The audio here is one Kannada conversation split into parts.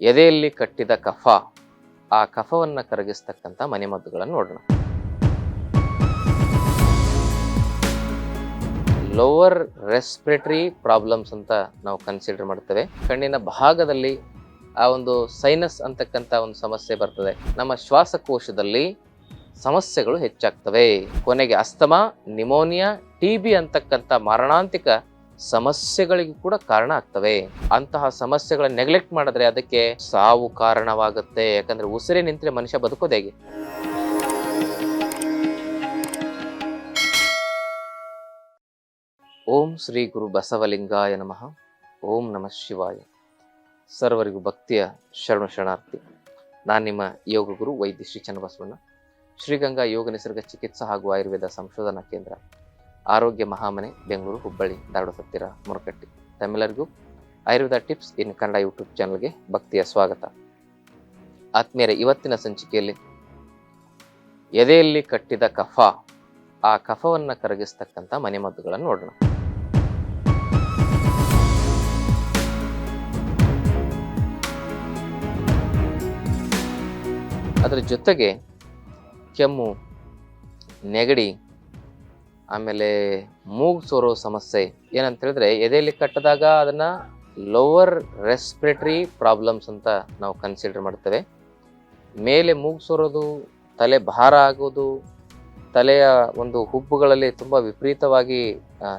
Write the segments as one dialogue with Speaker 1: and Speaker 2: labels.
Speaker 1: ಎದೆಯಲ್ಲಿ ಕಟ್ಟಿದ ಕಫ, ಆ ಕಫವನ್ನು ಕರಗಿಸ್ತಕ್ಕಂಥ ಮನೆಮದ್ದುಗಳನ್ನು ನೋಡೋಣ. ಲೋವರ್ ರೆಸ್ಪಿರೇಟರಿ ಪ್ರಾಬ್ಲಮ್ಸ್ ಅಂತ ನಾವು ಕನ್ಸಿಡರ್ ಮಾಡ್ತೇವೆ. ಕಣ್ಣಿನ ಭಾಗದಲ್ಲಿ ಆ ಒಂದು ಸೈನಸ್ ಅಂತಕ್ಕಂಥ ಒಂದು ಸಮಸ್ಯೆ ಬರ್ತದೆ. ನಮ್ಮ ಶ್ವಾಸಕೋಶದಲ್ಲಿ ಸಮಸ್ಯೆಗಳು ಹೆಚ್ಚಾಗ್ತವೆ. ಕೊನೆಗೆ ಅಸ್ತಮಾ ನಿಮೋನಿಯಾ ಟಿ ಬಿ ಅಂತಕ್ಕಂಥ ಮಾರಣಾಂತಿಕ ಸಮಸ್ಯೆಗಳಿಗೂ ಕೂಡ ಕಾರಣ ಆಗ್ತವೆ. ಅಂತಹ ಸಮಸ್ಯೆಗಳ ನೆಗ್ಲೆಕ್ಟ್ ಮಾಡಿದ್ರೆ ಅದಕ್ಕೆ ಸಾವು ಕಾರಣವಾಗುತ್ತೆ. ಯಾಕಂದ್ರೆ ಉಸಿರೆ ನಿಂತರೆ ಮನುಷ್ಯ ಬದುಕೋದು ಹೇಗೆ? ಓಂ ಶ್ರೀ ಗುರು ಬಸವಲಿಂಗಾಯ ನಮಃ. ಓಂ ನಮಃ ಶಿವಾಯ. ಸರ್ವರಿಗೂ ಭಕ್ತಿಯ ಶರಣ ಶರಣಾರ್ಥಿ. ನಾನು ನಿಮ್ಮ ಯೋಗ ಗುರು ವೈದ್ಯ ಶ್ರೀ ಚನ್ನಬಸವಣ್ಣ. ಶ್ರೀಗಂಗಾ ಯೋಗ ನಿಸರ್ಗ ಚಿಕಿತ್ಸಾ ಹಾಗೂ ಆಯುರ್ವೇದ ಸಂಶೋಧನಾ ಕೇಂದ್ರ. ಆರೋಗ್ಯ ಮಹಾಮನೆ, ಬೆಂಗಳೂರು, ಹುಬ್ಬಳ್ಳಿ ಧಾರವಾಡ ಸತ್ತಿರ ಮುರಕಟ್ಟಿ. ತಮ್ಮೆಲ್ಲರಿಗೂ Ayurveda tips in Kannada YouTube ಚಾನಲ್ಗೆ ಭಕ್ತಿಯ ಸ್ವಾಗತ. ಆತ್ಮೀಯರ, ಇವತ್ತಿನ ಸಂಚಿಕೆಯಲ್ಲಿ ಎದೆಯಲ್ಲಿ ಕಟ್ಟಿದ ಕಫ, ಆ ಕಫವನ್ನು ಕರಗಿಸ್ತಕ್ಕಂಥ ಮನೆಮದ್ದುಗಳನ್ನು ನೋಡೋಣ. ಅದರ ಜೊತೆಗೆ ಕೆಮ್ಮು, ನೆಗಡಿ ಆಮೇಲೆ ಮೂಗು ಸೋರೋ ಸಮಸ್ಯೆ ಏನಂತ ಹೇಳಿದ್ರೆ ಎದೆಯಲ್ಲಿ ಕಟ್ಟಿದಾಗ ಅದನ್ನ ಲೋವರ್ ರೆಸ್ಪಿರೇಟರಿ ಪ್ರಾಬ್ಲಮ್ಸ್ ಅಂತ ನಾವು ಕನ್ಸಿಡರ್ ಮಾಡ್ತೇವೆ. ಮೇಲೆ ಮೂಗು ಸೋರೋದು, ತಲೆ ಭಾರ ಆಗೋದು, ತಲೆಯ ಒಂದು ಹುಬ್ಬುಗಳಲ್ಲಿ ತುಂಬ ವಿಪರೀತವಾಗಿ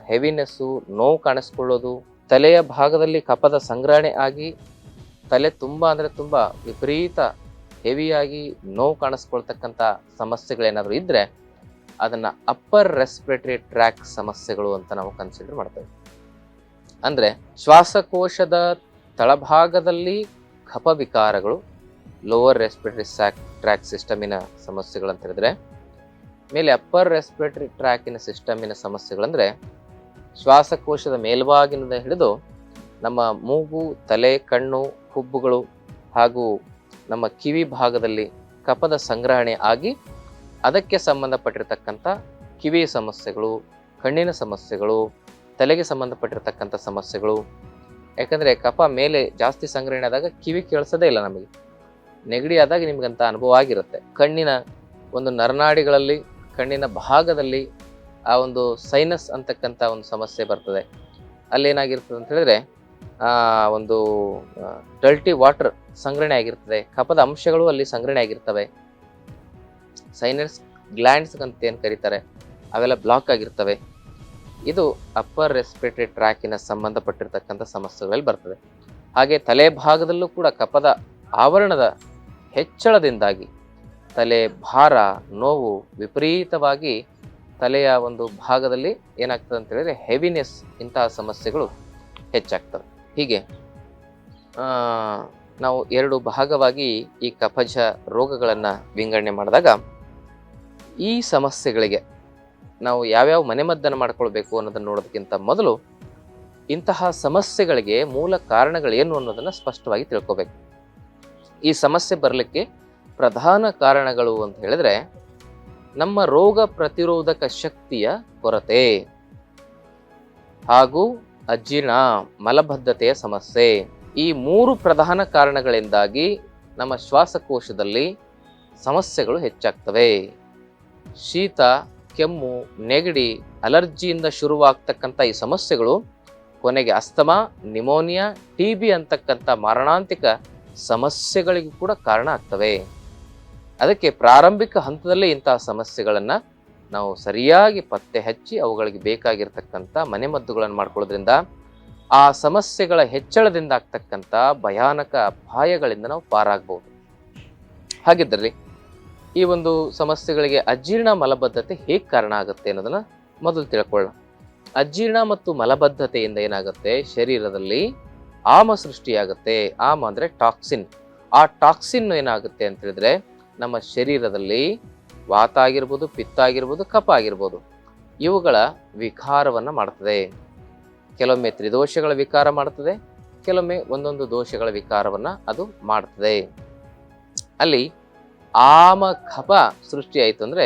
Speaker 1: ಹೆವಿನೆಸ್ಸು ನೋವು ಕಾಣಿಸ್ಕೊಳ್ಳೋದು, ತಲೆಯ ಭಾಗದಲ್ಲಿ ಕಪದ ಸಂಗ್ರಹಣೆ ಆಗಿ, ತಲೆ ತುಂಬ ಅಂದರೆ ತುಂಬ ವಿಪರೀತ ಹೆವಿಯಾಗಿ ನೋವು ಕಾಣಿಸ್ಕೊಳ್ತಕ್ಕಂಥ ಸಮಸ್ಯೆಗಳೇನಾದರೂ ಇದ್ದರೆ ಅದನ್ನು ಅಪ್ಪರ್ ರೆಸ್ಪಿರೇಟರಿ ಟ್ರ್ಯಾಕ್ ಸಮಸ್ಯೆಗಳು ಅಂತ ನಾವು ಕನ್ಸಿಡರ್ ಮಾಡ್ತೇವೆ. ಅಂದರೆ ಶ್ವಾಸಕೋಶದ ತಳಭಾಗದಲ್ಲಿ ಕಫ ವಿಕಾರಗಳು ಲೋವರ್ ರೆಸ್ಪಿರೇಟರಿ ಸ್ಯಾಕ್ ಟ್ರ್ಯಾಕ್ ಸಿಸ್ಟಮಿನ ಸಮಸ್ಯೆಗಳು ಅಂತ ಹೇಳಿದ್ರೆ, ಮೇಲೆ ಅಪ್ಪರ್ ರೆಸ್ಪಿರೇಟರಿ ಟ್ರ್ಯಾಕಿನ ಸಿಸ್ಟಮಿನ ಸಮಸ್ಯೆಗಳಂದರೆ ಶ್ವಾಸಕೋಶದ ಮೇಲ್ಭಾಗಿನಿಂದ ಹಿಡಿದು ನಮ್ಮ ಮೂಗು, ತಲೆ, ಕಣ್ಣು, ಹುಬ್ಬುಗಳು ಹಾಗೂ ನಮ್ಮ ಕಿವಿ ಭಾಗದಲ್ಲಿ ಕಪದ ಸಂಗ್ರಹಣೆ ಆಗಿ ಅದಕ್ಕೆ ಸಂಬಂಧಪಟ್ಟಿರ್ತಕ್ಕಂಥ ಕಿವಿ ಸಮಸ್ಯೆಗಳು, ಕಣ್ಣಿನ ಸಮಸ್ಯೆಗಳು, ತಲೆಗೆ ಸಂಬಂಧಪಟ್ಟಿರ್ತಕ್ಕಂಥ ಸಮಸ್ಯೆಗಳು. ಯಾಕಂದರೆ ಕಫ ಮೇಲೆ ಜಾಸ್ತಿ ಸಂಗ್ರಹಣೆ ಆದಾಗ ಕಿವಿ ಕೇಳಿಸೋದೇ ಇಲ್ಲ ನಮಗೆ. ನೆಗಡಿ ಆದಾಗ ನಿಮಗಂಥ ಅನುಭವ ಆಗಿರುತ್ತೆ. ಕಣ್ಣಿನ ಒಂದು ನರನಾಡಿಗಳಲ್ಲಿ, ಕಣ್ಣಿನ ಭಾಗದಲ್ಲಿ ಆ ಒಂದು ಸೈನಸ್ ಅಂತಕ್ಕಂಥ ಒಂದು ಸಮಸ್ಯೆ ಬರ್ತದೆ. ಅಲ್ಲೇನಾಗಿರ್ತದೆ ಅಂತ ಹೇಳಿದ್ರೆ ಒಂದು ಡಲ್ಟಿ ವಾಟರ್ ಸಂಗ್ರಹಣೆ ಆಗಿರ್ತದೆ. ಕಫದ ಅಂಶಗಳು ಅಲ್ಲಿ ಸಂಗ್ರಹಣೆ ಆಗಿರ್ತವೆ. ಸೈನಸ್ ಗ್ಲ್ಯಾಂಡ್ಸ್ ಅಂತ ಏನು ಕರೀತಾರೆ, ಅವೆಲ್ಲ ಬ್ಲಾಕ್ ಆಗಿರ್ತವೆ. ಇದು ಅಪ್ಪರ್ ರೆಸ್ಪಿರೇಟರಿ ಟ್ರ್ಯಾಕಿನ ಸಂಬಂಧಪಟ್ಟಿರ್ತಕ್ಕಂಥ ಸಮಸ್ಯೆಗಳಲ್ಲಿ ಬರ್ತದೆ. ಹಾಗೆ ತಲೆ ಭಾಗದಲ್ಲೂ ಕೂಡ ಕಪದ ಆವರಣದ ಹೆಚ್ಚಳದಿಂದಾಗಿ ತಲೆ ಭಾರ, ನೋವು ವಿಪರೀತವಾಗಿ ತಲೆಯ ಒಂದು ಭಾಗದಲ್ಲಿ ಏನಾಗ್ತದೆ ಅಂತ ಹೇಳಿದರೆ ಹೆವಿನೆಸ್ ಇಂತಹ ಸಮಸ್ಯೆಗಳು ಹೆಚ್ಚಾಗ್ತವೆ. ಹೀಗೆ ನಾವು ಎರಡು ಭಾಗವಾಗಿ ಈ ಕಫಜ ರೋಗಗಳನ್ನು ವಿಂಗಡಣೆ ಮಾಡಿದಾಗ ಈ ಸಮಸ್ಯೆಗಳಿಗೆ ನಾವು ಯಾವ್ಯಾವ ಮನೆಮದ್ದನ್ನು ಮಾಡ್ಕೊಳ್ಬೇಕು ಅನ್ನೋದನ್ನು ನೋಡೋದಕ್ಕಿಂತ ಮೊದಲು ಇಂತಹ ಸಮಸ್ಯೆಗಳಿಗೆ ಮೂಲ ಕಾರಣಗಳೇನು ಅನ್ನೋದನ್ನು ಸ್ಪಷ್ಟವಾಗಿ ತಿಳ್ಕೋಬೇಕು. ಈ ಸಮಸ್ಯೆ ಬರಲಿಕ್ಕೆ ಪ್ರಧಾನ ಕಾರಣಗಳು ಅಂತ ಹೇಳಿದ್ರೆ ನಮ್ಮ ರೋಗ ಪ್ರತಿರೋಧಕ ಶಕ್ತಿಯ ಕೊರತೆ ಹಾಗೂ ಅಜೀರ್ಣ, ಮಲಬದ್ಧತೆಯ ಸಮಸ್ಯೆ. ಈ ಮೂರು ಪ್ರಧಾನ ಕಾರಣಗಳಿಂದಾಗಿ ನಮ್ಮ ಶ್ವಾಸಕೋಶದಲ್ಲಿ ಸಮಸ್ಯೆಗಳು ಹೆಚ್ಚಾಗ್ತವೆ. ಶೀತ, ಕೆಮ್ಮು, ನೆಗಡಿ, ಅಲರ್ಜಿಯಿಂದ ಶುರುವಾಗ್ತಕ್ಕಂಥ ಈ ಸಮಸ್ಯೆಗಳು, ಕೊನೆಗೆ ಅಸ್ತಮಾ, ನಿಮೋನಿಯಾ ಟಿ ಬಿ ಅಂತಕ್ಕಂಥ ಮಾರಣಾಂತಿಕ ಸಮಸ್ಯೆಗಳಿಗೂ ಕೂಡ ಕಾರಣ ಆಗ್ತವೆ. ಅದಕ್ಕೆ ಪ್ರಾರಂಭಿಕ ಹಂತದಲ್ಲೇ ಇಂತಹ ಸಮಸ್ಯೆಗಳನ್ನು ನಾವು ಸರಿಯಾಗಿ ಪತ್ತೆ ಹಚ್ಚಿ ಅವುಗಳಿಗೆ ಬೇಕಾಗಿರ್ತಕ್ಕಂಥ ಮನೆಮದ್ದುಗಳನ್ನು ಮಾಡ್ಕೊಳ್ಳೋದ್ರಿಂದ ಆ ಸಮಸ್ಯೆಗಳ ಹೆಚ್ಚಳದಿಂದ ಆಗ್ತಕ್ಕಂಥ ಭಯಾನಕ ಅಪಾಯಗಳಿಂದ ನಾವು ಪಾರಾಗ್ಬೋದು. ಹಾಗಿದ್ದಲ್ಲಿ ಈ ಒಂದು ಸಮಸ್ಯೆಗಳಿಗೆ ಅಜೀರ್ಣ ಮಲಬದ್ಧತೆ ಹೇಗೆ ಕಾರಣ ಆಗುತ್ತೆ ಅನ್ನೋದನ್ನ ಮೊದಲು ತಿಳ್ಕೊಳ್ಳೋಣ. ಅಜೀರ್ಣ ಮತ್ತು ಮಲಬದ್ಧತೆಯಿಂದ ಏನಾಗುತ್ತೆ? ಶರೀರದಲ್ಲಿ ಆಮ ಸೃಷ್ಟಿಯಾಗುತ್ತೆ. ಆಮ ಅಂದ್ರೆ ಟಾಕ್ಸಿನ್. ಆ ಟಾಕ್ಸಿನ್ ಏನಾಗುತ್ತೆ ಅಂತ ಹೇಳಿದ್ರೆ ನಮ್ಮ ಶರೀರದಲ್ಲಿ ವಾತ ಆಗಿರ್ಬೋದು, ಪಿತ್ತ ಆಗಿರ್ಬೋದು, ಕಫ ಆಗಿರ್ಬೋದು. ಇವುಗಳ ವಿಕಾರವನ್ನು ಮಾಡ್ತದೆ. ಕೆಲವೊಮ್ಮೆ ತ್ರಿದೋಷಗಳ ವಿಕಾರ ಮಾಡ್ತದೆ. ಕೆಲವೊಮ್ಮೆ ಒಂದೊಂದು ದೋಷಗಳ ವಿಕಾರವನ್ನು ಅದು ಮಾಡ್ತದೆ. ಅಲ್ಲಿ ಆಮ ಖಪ ಸೃಷ್ಟಿ ಆಯಿತು ಅಂದ್ರೆ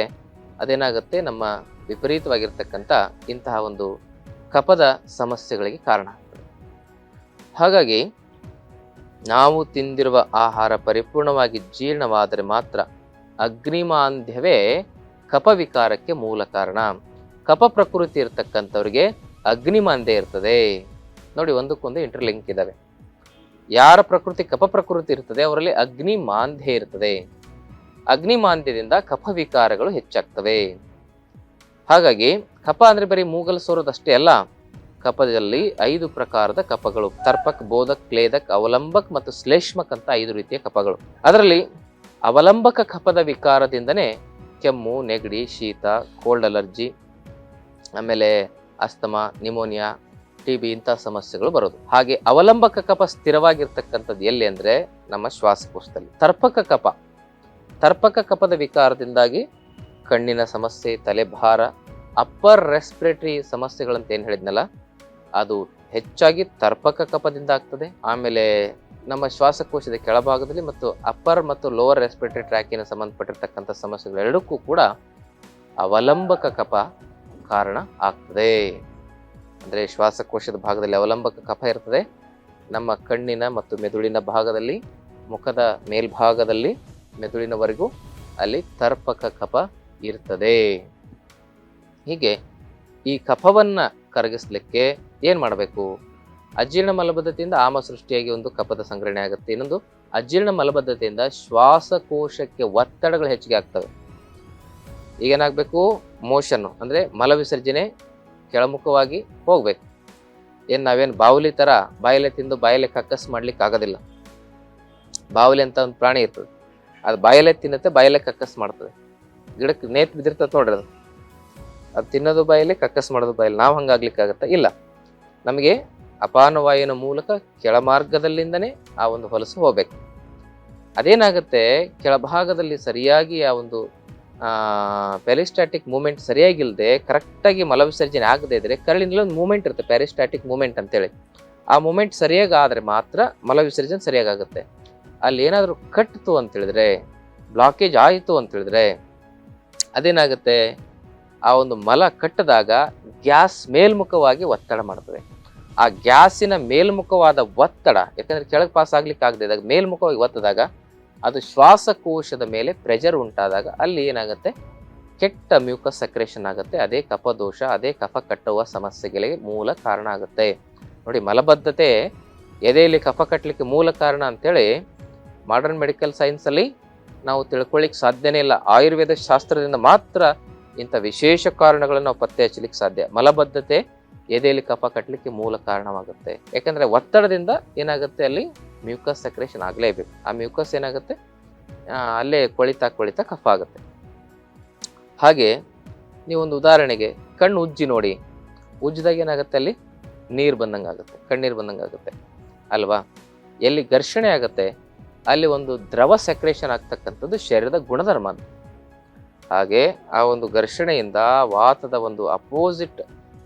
Speaker 1: ಅದೇನಾಗುತ್ತೆ? ನಮ್ಮ ವಿಪರೀತವಾಗಿರ್ತಕ್ಕಂಥ ಇಂತಹ ಒಂದು ಕಪದ ಸಮಸ್ಯೆಗಳಿಗೆ ಕಾರಣ ಆಗ್ತದೆ. ಹಾಗಾಗಿ ನಾವು ತಿಂದಿರುವ ಆಹಾರ ಪರಿಪೂರ್ಣವಾಗಿ ಜೀರ್ಣವಾದರೆ ಮಾತ್ರ ಅಗ್ನಿಮಾಂಧ್ಯವೇ ಕಪವಿಕಾರಕ್ಕೆ ಮೂಲ ಕಾರಣ. ಕಪ ಪ್ರಕೃತಿ ಇರತಕ್ಕಂಥವ್ರಿಗೆ ಅಗ್ನಿಮಾಂದ್ಯ ಇರ್ತದೆ. ನೋಡಿ, ಒಂದಕ್ಕೊಂದು ಇಂಟರ್ಲಿಂಕ್ ಇದ್ದಾವೆ ಯಾರ ಪ್ರಕೃತಿ ಕಪ ಪ್ರಕೃತಿ ಇರ್ತದೆ, ಅವರಲ್ಲಿ ಅಗ್ನಿ ಮಾಂದ್ಯ ಇರ್ತದೆ. ಅಗ್ನಿ ಮಾಂದ್ಯದಿಂದ ಕಫ ವಿಕಾರಗಳು ಹೆಚ್ಚಾಗ್ತವೆ. ಹಾಗಾಗಿ ಕಫ ಅಂದ್ರೆ ಬರೀ ಮೂಗಲ್ ಸೋರೋದಷ್ಟೇ ಅಲ್ಲ, ಕಫದಲ್ಲಿ ಐದು ಪ್ರಕಾರದ ಕಫಗಳು, ತರ್ಪಕ್, ಬೋಧಕ್, ಕ್ಲೇದಕ್, ಅವಲಂಬಕ್ ಮತ್ತು ಶ್ಲೇಷ್ಮಕ್ ಅಂತ ಐದು ರೀತಿಯ ಕಫಗಳು. ಅದರಲ್ಲಿ ಅವಲಂಬಕ ಕಫದ ವಿಕಾರದಿಂದನೇ ಕೆಮ್ಮು, ನೆಗಡಿ, ಶೀತ ಕೋಲ್ಡ್ ಅಲರ್ಜಿ ಆಮೇಲೆ ಅಸ್ತಮಾ ನಿಮೋನಿಯಾ ಟಿ ಬಿ ಇಂಥ ಸಮಸ್ಯೆಗಳು ಬರೋದು. ಹಾಗೆ ಅವಲಂಬಕ ಕಪ ಸ್ಥಿರವಾಗಿರ್ತಕ್ಕಂಥದ್ದು ಎಲ್ಲಿ ಅಂದರೆ ನಮ್ಮ ಶ್ವಾಸಕೋಶದಲ್ಲಿ. ತರ್ಪಕ ಕಫ. ತರ್ಪಕ ಕಪದ ವಿಕಾರದಿಂದಾಗಿ ಕಣ್ಣಿನ ಸಮಸ್ಯೆ, ತಲೆಭಾರ, ಅಪ್ಪರ್ ರೆಸ್ಪಿರೇಟರಿ ಸಮಸ್ಯೆಗಳಂತ ಏನು ಹೇಳಿದ್ನಲ್ಲ, ಅದು ಹೆಚ್ಚಾಗಿ ತರ್ಪಕ ಕಪದಿಂದ ಆಗ್ತದೆ. ಆಮೇಲೆ ನಮ್ಮ ಶ್ವಾಸಕೋಶದ ಕೆಳಭಾಗದಲ್ಲಿ ಮತ್ತು ಅಪ್ಪರ್ ಮತ್ತು ಲೋವರ್ ರೆಸ್ಪಿರೇಟರಿ ಟ್ರ್ಯಾಕಿನ ಸಂಬಂಧಪಟ್ಟಿರ್ತಕ್ಕಂಥ ಸಮಸ್ಯೆಗಳೆರಡಕ್ಕೂ ಕೂಡ ಅವಲಂಬಕ ಕಪ ಕಾರಣ ಆಗ್ತದೆ. ಅಂದರೆ ಶ್ವಾಸಕೋಶದ ಭಾಗದಲ್ಲಿ ಅವಲಂಬಕ ಕಫ ಇರ್ತದೆ. ನಮ್ಮ ಕಣ್ಣಿನ ಮತ್ತು ಮೆದುಳಿನ ಭಾಗದಲ್ಲಿ, ಮುಖದ ಮೇಲ್ಭಾಗದಲ್ಲಿ ಮೆದುಳಿನವರೆಗೂ ಅಲ್ಲಿ ತರ್ಪಕ ಕಫ ಇರ್ತದೆ. ಹೀಗೆ ಈ ಕಫವನ್ನ ಕರಗಿಸ್ಲಿಕ್ಕೆ ಏನ್ ಮಾಡಬೇಕು? ಅಜೀರ್ಣ ಮಲಬದ್ಧತೆಯಿಂದ ಆಮ ಸೃಷ್ಟಿಯಾಗಿ ಒಂದು ಕಫದ ಸಂಗ್ರಹಣೆ ಆಗುತ್ತೆ. ಇನ್ನೊಂದು, ಅಜೀರ್ಣ ಮಲಬದ್ಧತೆಯಿಂದ ಶ್ವಾಸಕೋಶಕ್ಕೆ ಒತ್ತಡಗಳು ಹೆಚ್ಚಿಗೆ ಆಗ್ತವೆ. ಈಗೇನಾಗಬೇಕು? ಮೋಷನ್ ಮಲವಿಸರ್ಜನೆ ಮಲ ವಿಸರ್ಜನೆ ಕೆಳಮುಖವಾಗಿ ಹೋಗ್ಬೇಕು. ಏನು ನಾವೇನು ಬಾವುಲಿ ಥರ ಬಾಯಲೆ ತಿಂದು ಬಾಯಲೆ ಕಕ್ಕಸ್ ಮಾಡ್ಲಿಕ್ಕೆ ಆಗೋದಿಲ್ಲ ಬಾವುಲಿ ಅಂತ ಒಂದು ಪ್ರಾಣಿ ಇರ್ತದೆ. ಅದು ಬಾಯಲ್ಲೇ ತಿನ್ನತ್ತೆ, ಬಾಯಲ್ಲೇ ಕಕ್ಕಸ್ ಮಾಡ್ತದೆ. ಗಿಡಕ್ಕೆ ನೇತ್ ಬಿದ್ದಿರ್ತದೆ ನೋಡ್ರಿ ಅದು. ಅದು ತಿನ್ನೋದು ಬಾಯಲ್ಲಿ, ಕಕ್ಕಸ್ ಮಾಡೋದು ಬಾಯಲ್ಲಿ. ನಾವು ಹಂಗಾಗ್ಲಿಕ್ಕೆ ಆಗತ್ತಾ ಇಲ್ಲ. ನಮಗೆ ಅಪಾನವಾಯುವಿನ ಮೂಲಕ ಕೆಳಮಾರ್ಗದಲ್ಲಿಂದನೇ ಆ ಒಂದು ಹೊಲಸು ಹೋಗ್ಬೇಕು. ಅದೇನಾಗುತ್ತೆ? ಕೆಳಭಾಗದಲ್ಲಿ ಸರಿಯಾಗಿ ಆ ಒಂದು ಪ್ಯಾರಿಸ್ಟಾಟಿಕ್ ಮೂಮೆಂಟ್ ಸರಿಯಾಗಿಲ್ಲದೆ ಕರೆಕ್ಟಾಗಿ ಮಲ ವಿಸರ್ಜನೆ ಆಗದೆ ಇದ್ರೆ ಕರಳಿನಲ್ಲಿ ಒಂದು ಮೂಮೆಂಟ್ ಇರುತ್ತೆ ಪ್ಯಾರಿಸ್ಟಾಟಿಕ್ ಮೂಮೆಂಟ್ ಅಂತೇಳಿ. ಆ ಮೂಮೆಂಟ್ ಸರಿಯಾಗಿ ಆದರೆ ಮಾತ್ರ ಮಲ ವಿಸರ್ಜನೆ ಸರಿಯಾಗಿ ಆಗುತ್ತೆ ಅಲ್ಲಿ ಏನಾದರೂ ಕಟ್ಟಿತು ಅಂತ ಹೇಳಿದ್ರೆ ಬ್ಲಾಕೇಜ್ ಆಯಿತು ಅಂತ ಹೇಳಿದ್ರೆ, ಅದೇನಾಗುತ್ತೆ? ಆ ಒಂದು ಮಲ ಕಟ್ಟಿದಾಗ ಗ್ಯಾಸ್ ಮೇಲ್ಮುಖವಾಗಿ ಒತ್ತಡ ಮಾಡ್ತದೆ. ಆ ಗ್ಯಾಸಿನ ಮೇಲ್ಮುಖವಾದ ಒತ್ತಡ, ಯಾಕಂದರೆ ಕೆಳಗೆ ಪಾಸ್ ಆಗ್ಲಿಕ್ಕೆ ಆಗದೆ ಇದ್ದಾಗ, ಮೇಲ್ಮುಖವಾಗಿ ಒತ್ತದಾಗ ಅದು ಶ್ವಾಸಕೋಶದ ಮೇಲೆ ಪ್ರೆಷರ್ ಉಂಟಾದಾಗ ಅಲ್ಲಿ ಏನಾಗುತ್ತೆ? ಕೆಟ್ಟ ಮ್ಯೂಕಸ್ ಸಕ್ರೇಷನ್ ಆಗುತ್ತೆ. ಅದೇ ಕಫದೋಷ, ಅದೇ ಕಫ ಕಟ್ಟುವ ಸಮಸ್ಯೆಗಳಿಗೆ ಮೂಲ ಕಾರಣ ಆಗುತ್ತೆ. ನೋಡಿ ಮಲಬದ್ಧತೆ ಎದೆಯಲ್ಲಿ ಕಫ ಕಟ್ಟಲಿಕ್ಕೆ ಮೂಲ ಕಾರಣ ಅಂತೇಳಿ ಮಾಡರ್ನ್ ಮೆಡಿಕಲ್ ಸೈನ್ಸಲ್ಲಿ ನಾವು ತಿಳ್ಕೊಳ್ಳಿಕ್ಕೆ ಸಾಧ್ಯನೇ ಇಲ್ಲ. ಆಯುರ್ವೇದ ಶಾಸ್ತ್ರದಿಂದ ಮಾತ್ರ ಇಂಥ ವಿಶೇಷ ಕಾರಣಗಳನ್ನು ನಾವು ಪತ್ತೆ ಹಚ್ಚಲಿಕ್ಕೆ ಸಾಧ್ಯ. ಮಲಬದ್ಧತೆ, ಎದೆಯಲ್ಲಿ ಕಫ ಕಟ್ಟಲಿಕ್ಕೆ ಮೂಲ ಕಾರಣವಾಗುತ್ತೆ. ಯಾಕಂದ್ರೆ ಒತ್ತಡದಿಂದ ಏನಾಗುತ್ತೆ ಅಲ್ಲಿ ಮ್ಯೂಕಸ್ ಸೆಕ್ರೇಷನ್ ಆಗಲೇಬೇಕು. ಆ ಮ್ಯೂಕಸ್ ಏನಾಗುತ್ತೆ? ಅಲ್ಲೇ ಕೊಳಿತಾ ಕೊಳಿತಾ ಕಫ ಆಗುತ್ತೆ. ಹಾಗೆ ನೀವೊಂದು ಉದಾಹರಣೆಗೆ ಕಣ್ಣು ಉಜ್ಜಿ ನೋಡಿ. ಉಜ್ಜಿದಾಗ ಏನಾಗುತ್ತೆ ಅಲ್ಲಿ? ನೀರು ಬಂದಂಗೆ ಆಗುತ್ತೆ ಕಣ್ಣೀರು ಬಂದಂಗೆ ಆಗುತ್ತೆ ಅಲ್ವಾ? ಎಲ್ಲಿ ಘರ್ಷಣೆ ಆಗುತ್ತೆ ಅಲ್ಲಿ ಒಂದು ದ್ರವ ಸೆಕ್ರೇಷನ್ ಆಗ್ತಕ್ಕಂಥದ್ದು ಶರೀರದ ಗುಣಧರ್ಮ. ಹಾಗೆ ಆ ಒಂದು ಘರ್ಷಣೆಯಿಂದ, ವಾತದ ಒಂದು ಅಪೋಸಿಟ್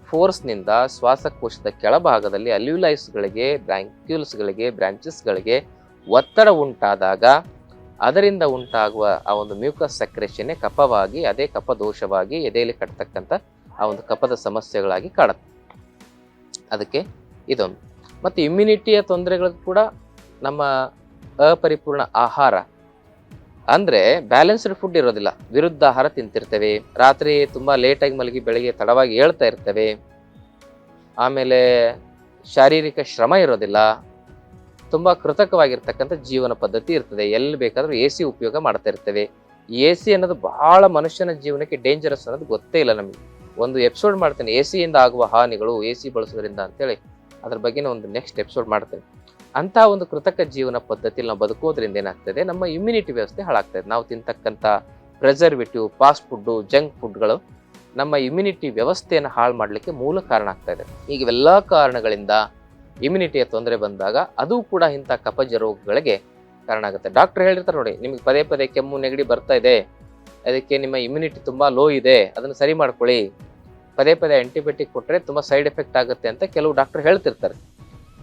Speaker 1: ಫೋರ್ಸ್ನಿಂದ ಶ್ವಾಸಕೋಶದ ಕೆಳಭಾಗದಲ್ಲಿ ಅಲ್ಯೂಲೈಸ್ಗಳಿಗೆ ಬ್ರ್ಯಾಂಕ್ಯೂಲ್ಸ್ಗಳಿಗೆ ಬ್ರಾಂಚಸ್ಗಳಿಗೆ ಒತ್ತಡ ಉಂಟಾದಾಗ, ಅದರಿಂದ ಉಂಟಾಗುವ ಆ ಒಂದು ಮ್ಯೂಕಸ್ ಸೆಕ್ರೇಷನ್ನೇ ಕಫವಾಗಿ, ಅದೇ ಕಫ ದೋಷವಾಗಿ ಎದೆಯಲ್ಲಿ ಕಟ್ತಕ್ಕಂಥ ಆ ಒಂದು ಕಫದ ಸಮಸ್ಯೆಗಳಾಗಿ ಕಾಡುತ್ತೆ ಅದಕ್ಕೆ ಇದೊಂದು ಮತ್ತು ಇಮ್ಯುನಿಟಿಯ ತೊಂದರೆಗಳು ಕೂಡ ನಮ್ಮ ಅಪರಿಪೂರ್ಣ ಆಹಾರ. ಅಂದ್ರೆ ಬ್ಯಾಲೆನ್ಸ್ಡ್ ಫುಡ್ ಇರೋದಿಲ್ಲ. ವಿರುದ್ಧ ಆಹಾರ ತಿಂತಿರ್ತೇವೆ. ರಾತ್ರಿ ತುಂಬಾ ಲೇಟಾಗಿ ಮಲಗಿ ಬೆಳಿಗ್ಗೆ ತಡವಾಗಿ ಹೇಳ್ತಾ ಇರ್ತೇವೆ. ಆಮೇಲೆ ಶಾರೀರಿಕ ಶ್ರಮ ಇರೋದಿಲ್ಲ. ತುಂಬಾ ಕೃತಕವಾಗಿರ್ತಕ್ಕಂಥ ಜೀವನ ಪದ್ಧತಿ ಇರ್ತದೆ. ಎಲ್ಲಿ ಬೇಕಾದರೂ ಎ ಸಿ ಉಪಯೋಗ ಮಾಡ್ತಾ ಇರ್ತೇವೆ. ಎ ಸಿ ಅನ್ನೋದು ಬಹಳ ಮನುಷ್ಯನ ಜೀವನಕ್ಕೆ ಡೇಂಜರಸ್ ಅನ್ನೋದು ಗೊತ್ತೇ ಇಲ್ಲ ನಮಗೆ. ಒಂದು ಎಪಿಸೋಡ್ ಮಾಡ್ತೇನೆ. ಎ ಸಿಯಿಂದ ಆಗುವ ಹಾನಿಗಳು ಎ ಸಿ ಬಳಸೋದ್ರಿಂದ ಅಂತೇಳಿ. ಅದ್ರ ಬಗ್ಗೆ ಒಂದು ನೆಕ್ಸ್ಟ್ ಎಪಿಸೋಡ್ ಮಾಡ್ತೇನೆ. ಅಂತ ಒಂದು ಕೃತಕ ಜೀವನ ಪದ್ಧತಿಯಲ್ಲಿ ನಾವು ಬದುಕೋದ್ರಿಂದ ಏನಾಗ್ತದೆ, ನಮ್ಮ ಇಮ್ಯುನಿಟಿ ವ್ಯವಸ್ಥೆ ಹಾಳಾಗ್ತದೆ. ನಾವು ತಿಂತಕ್ಕಂಥ ಪ್ರೆಸರ್ವೇಟಿವ್ ಫಾಸ್ಟ್ ಫುಡ್ಡು ಜಂಕ್ ಫುಡ್ಗಳು ನಮ್ಮ ಇಮ್ಯುನಿಟಿ ವ್ಯವಸ್ಥೆಯನ್ನು ಹಾಳು ಮಾಡಲಿಕ್ಕೆ ಮೂಲ ಕಾರಣ ಆಗ್ತಾ ಇದೆ ಈಗ ಇವೆಲ್ಲ ಕಾರಣಗಳಿಂದ ಇಮ್ಯುನಿಟಿಯ ತೊಂದರೆ ಬಂದಾಗ ಅದು ಕೂಡ ಇಂಥ ಕಪಜ ರೋಗಗಳಿಗೆ ಕಾರಣ ಆಗುತ್ತೆ. ಡಾಕ್ಟರ್ ಹೇಳಿರ್ತಾರೆ ನೋಡಿ, ನಿಮಗೆ ಪದೇ ಪದೇ ಕೆಮ್ಮು, ನೆಗಡಿ ಬರ್ತಾ ಇದೆ. ಅದಕ್ಕೆ ನಿಮ್ಮ ಇಮ್ಯುನಿಟಿ ತುಂಬ ಲೋ ಇದೆ. ಅದನ್ನು ಸರಿ ಮಾಡ್ಕೊಳ್ಳಿ. ಪದೇ ಪದೇ ಆ್ಯಂಟಿಬಯೋಟಿಕ್ ಕೊಟ್ಟರೆ ತುಂಬ ಸೈಡ್ ಎಫೆಕ್ಟ್ ಆಗುತ್ತೆ ಅಂತ ಕೆಲವು ಡಾಕ್ಟರ್ ಹೇಳ್ತಿರ್ತಾರೆ.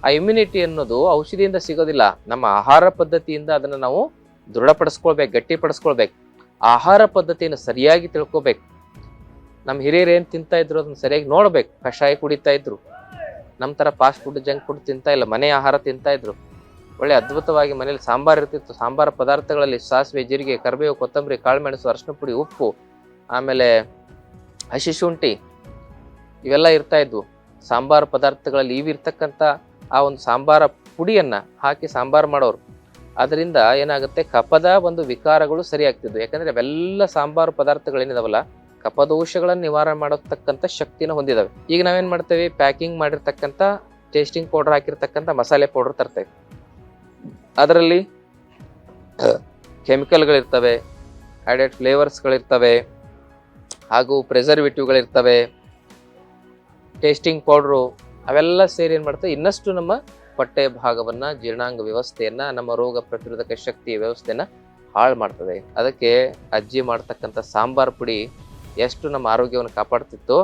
Speaker 1: ಆ ಇಮ್ಯುನಿಟಿ ಅನ್ನೋದು ಔಷಧಿಯಿಂದ ಸಿಗೋದಿಲ್ಲ. ನಮ್ಮ ಆಹಾರ ಪದ್ಧತಿಯಿಂದ ಅದನ್ನು ನಾವು ದೃಢಪಡಿಸ್ಕೊಳ್ಬೇಕು, ಗಟ್ಟಿಪಡಿಸ್ಕೊಳ್ಬೇಕು. ಆಹಾರ ಪದ್ಧತಿಯನ್ನು ಸರಿಯಾಗಿ ತಿಳ್ಕೊಬೇಕು. ನಮ್ಮ ಹಿರಿಯರು ಏನು ತಿಂತಾ ಇದ್ರು ಅದನ್ನ ಸರಿಯಾಗಿ ನೋಡ್ಬೇಕು. ಕಷಾಯ ಕುಡಿತಾ ಇದ್ರು. ನಮ್ಮ ಥರ ಫಾಸ್ಟ್ ಫುಡ್ ಜಂಕ್ ಫುಡ್ ತಿಂತಾ ಇಲ್ಲ, ಮನೆ ಆಹಾರ ತಿಂತಾ ಇದ್ರು. ಒಳ್ಳೆ ಅದ್ಭುತವಾಗಿ ಮನೇಲಿ ಸಾಂಬಾರ್ ಇರ್ತಿತ್ತು. ಸಾಂಬಾರ ಪದಾರ್ಥಗಳಲ್ಲಿ ಸಾಸಿವೆ, ಜೀರಿಗೆ, ಕರಿಬೇವು, ಕೊತ್ತಂಬರಿ, ಕಾಳುಮೆಣಸು ಅರಶಿನ ಪುಡಿ, ಉಪ್ಪು, ಆಮೇಲೆ ಹಸಿ ಶುಂಠಿ, ಇವೆಲ್ಲ ಇರ್ತಾ ಇದ್ವು. ಸಾಂಬಾರ್ ಪದಾರ್ಥಗಳಲ್ಲಿ ಇವಿರ್ತಕ್ಕಂಥ ಆ ಒಂದು ಸಾಂಬಾರ ಪುಡಿಯನ್ನು ಹಾಕಿ ಸಾಂಬಾರು ಮಾಡೋರು. ಅದರಿಂದ ಏನಾಗುತ್ತೆ? ಕಪದ ಒಂದು ವಿಕಾರಗಳು ಸರಿಯಾಗ್ತಿದ್ವು. ಯಾಕಂದರೆ ಅವೆಲ್ಲ ಸಾಂಬಾರು ಪದಾರ್ಥಗಳೇನಿದಾವಲ್ಲ ಕಪದೋಷಗಳನ್ನು ನಿವಾರಣೆ ಮಾಡತಕ್ಕಂಥ ಶಕ್ತಿನ ಹೊಂದಿದ್ದಾವೆ ಈಗ ನಾವೇನು ಮಾಡ್ತೇವೆ? ಪ್ಯಾಕಿಂಗ್ ಮಾಡಿರ್ತಕ್ಕಂಥ ಟೇಸ್ಟಿಂಗ್ ಪೌಡರ್ ಹಾಕಿರ್ತಕ್ಕಂಥ ಮಸಾಲೆ ಪೌಡರ್ ತರ್ತೇವೆ. ಅದರಲ್ಲಿ ಕೆಮಿಕಲ್ಗಳಿರ್ತವೆ ಆ್ಯಡೆಡ್ ಫ್ಲೇವರ್ಸ್ಗಳಿರ್ತವೆ ಹಾಗೂ ಪ್ರೆಸರ್ವೇಟಿವ್ಗಳಿರ್ತವೆ ಟೇಸ್ಟಿಂಗ್ ಪೌಡ್ರು ಅವೆಲ್ಲ ಸೇರಿ ಏನು ಮಾಡ್ತವೆ ಇನ್ನಷ್ಟು ನಮ್ಮ ಹೊಟ್ಟೆ ಭಾಗವನ್ನ, ಜೀರ್ಣಾಂಗ ವ್ಯವಸ್ಥೆಯನ್ನ, ನಮ್ಮ ರೋಗ ಪ್ರತಿರೋಧಕ ಶಕ್ತಿಯ ವ್ಯವಸ್ಥೆಯನ್ನ ಹಾಳು ಮಾಡ್ತದೆ. ಅದಕ್ಕೆ ಅಜ್ಜಿ ಮಾಡ್ತಕ್ಕಂಥ ಸಾಂಬಾರ್ ಪುಡಿ ಎಷ್ಟು ನಮ್ಮ ಆರೋಗ್ಯವನ್ನು ಕಾಪಾಡ್ತಿತ್ತು,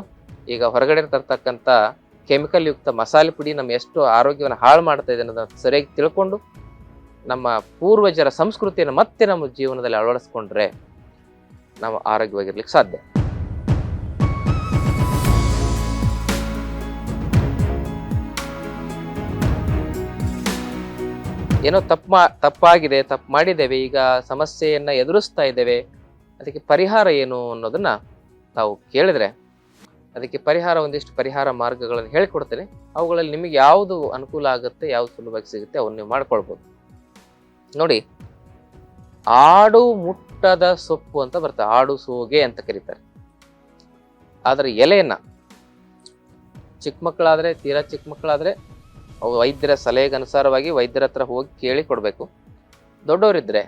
Speaker 1: ಈಗ ಹೊರಗಡೆ ತರ್ತಕ್ಕಂಥ ಕೆಮಿಕಲ್ ಯುಕ್ತ ಮಸಾಲೆ ಪುಡಿ ನಮ್ಮ ಎಷ್ಟು ಆರೋಗ್ಯವನ್ನು ಹಾಳು ಮಾಡ್ತಾ ಇದೆ ಅನ್ನೋದನ್ನ ಸರಿಯಾಗಿ ತಿಳ್ಕೊಂಡು, ನಮ್ಮ ಪೂರ್ವಜರ ಸಂಸ್ಕೃತಿಯನ್ನು ಮತ್ತೆ ನಮ್ಮ ಜೀವನದಲ್ಲಿ ಅಳವಡಿಸ್ಕೊಂಡ್ರೆ ನಾವು ಆರೋಗ್ಯವಾಗಿರ್ಲಿಕ್ಕೆ ಸಾಧ್ಯ. ಏನೋ ತಪ್ಪು ಮಾ ತಪ್ಪಾಗಿದೆ, ತಪ್ಪು ಮಾಡಿದ್ದೇವೆ, ಈಗ ಸಮಸ್ಯೆಯನ್ನು ಎದುರಿಸ್ತಾ ಇದ್ದೇವೆ, ಅದಕ್ಕೆ ಪರಿಹಾರ ಏನು ಅನ್ನೋದನ್ನ ತಾವು ಕೇಳಿದ್ರೆ, ಅದಕ್ಕೆ ಪರಿಹಾರ ಒಂದಿಷ್ಟು ಪರಿಹಾರ ಮಾರ್ಗಗಳನ್ನು ಹೇಳಿಕೊಡ್ತೇನೆ. ಅವುಗಳಲ್ಲಿ ನಿಮಗೆ ಯಾವುದು ಅನುಕೂಲ ಆಗುತ್ತೆ, ಯಾವ್ದು ಸುಲಭವಾಗಿ ಸಿಗುತ್ತೆ, ಅವನ್ನ ನೀವು ಮಾಡ್ಕೊಳ್ಬೋದು. ನೋಡಿ, ಆಡು ಮುಟ್ಟದ ಸೊಪ್ಪು ಅಂತ ಬರ್ತದೆ, ಆಡು ಸೋಗೆ ಅಂತ ಕರೀತಾರೆ. ಆದರೆ ಎಲೆಯನ್ನು ಚಿಕ್ಕ ಮಕ್ಕಳಾದರೆ, ತೀರಾ ಚಿಕ್ಕ ಮಕ್ಕಳಾದ್ರೆ ಅವು ವೈದ್ಯರ ಸಲಹೆಗೆ ಅನುಸಾರವಾಗಿ ವೈದ್ಯರ ಹತ್ರ ಹೋಗಿ ಕೇಳಿ ಕೊಡಬೇಕು. ದೊಡ್ಡವರಿದ್ರೆ